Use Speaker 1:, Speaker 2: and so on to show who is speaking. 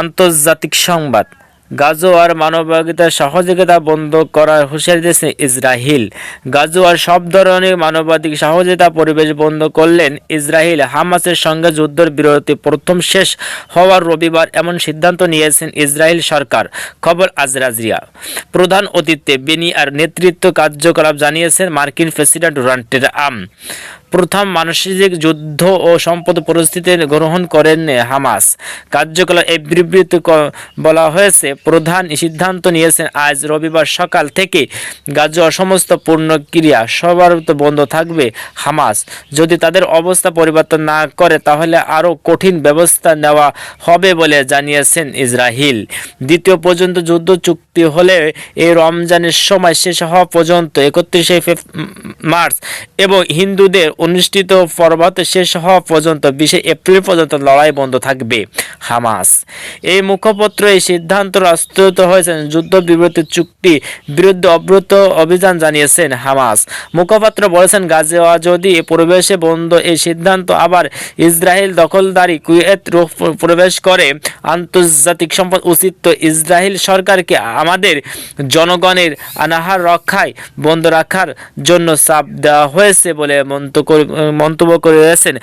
Speaker 1: আন্তর্জাতিক সংবাদ। গাজোয়ার মানবাধিকার সহযোগিতা বন্ধ করার হুঁশিয়ারি দিয়েছে ইসরায়েল গাজোয়ার সব ধরনের মানবাধিক সহযোগিতা পরিবেশ বন্ধ করলেন ইসরায়েল হামাসের সঙ্গে যুদ্ধের বিরতি প্রথম শেষ হওয়ার রবিবার এমন সিদ্ধান্ত নিয়েছেন ইসরায়েল সরকার। খবর আজরাজিয়া প্রধান অতিথি বেনি আর নেতৃত্ব কার্যকলাপ জানিয়েছেন মার্কিন প্রেসিডেন্ট ডোনাল্ড ট্রাম্প। প্রথম মানসিক যুদ্ধ ও সম্পদ পরিস্থিতি গ্রহণ করেন হামাস। কার্যকলাপ এই বিবৃতি বলা হয়েছে, প্রধান সিদ্ধান্ত নিয়েছেন, আজ রবিবার সকাল থেকে গাজা সমস্ত পূর্ণ ক্রিয়া সর্বত বন্ধ থাকবে হামাস। যদি তাদের অবস্থা পরিবর্তন না করে, তাহলে আরও কঠিন ব্যবস্থা নেওয়া হবে বলে জানিয়েছেন ইসরায়েল দ্বিতীয় পর্যন্ত যুদ্ধ চুক্তি হলে এই রমজানের সময় শেষ হওয়া পর্যন্ত একত্রিশে মার্চ এবং হিন্দুদের অনুষ্ঠিত পর্বত শেষ হওয়া পর্যন্ত, বিশে এপ্রিল পর্যন্ত লড়াই বন্ধ থাকবে হামাস। এই মুখপত্র, এই সিদ্ধান্ত রাষ্ট্রীয়ত হয়েছেন যুদ্ধ বিরতি চুক্তি বিরুদ্ধে অব্রত অভিযান জানিয়েছেন হামাস। মুখপাত্র বলেছেন, গাজেওয়া যদি পরিবেশে বন্ধ, এই সিদ্ধান্ত আবার ইসরায়েল দখলদারি কুয়েত প্রবেশ করে, আন্তর্জাতিক সম্পদ উচিত ইসরায়েল সরকারকে আমাদের জনগণের অনাহার রক্ষায় বন্ধ রাখার জন্য চাপ দেওয়া হয়েছে বলে মন্তব্য করে- মন্তব্য করেছেন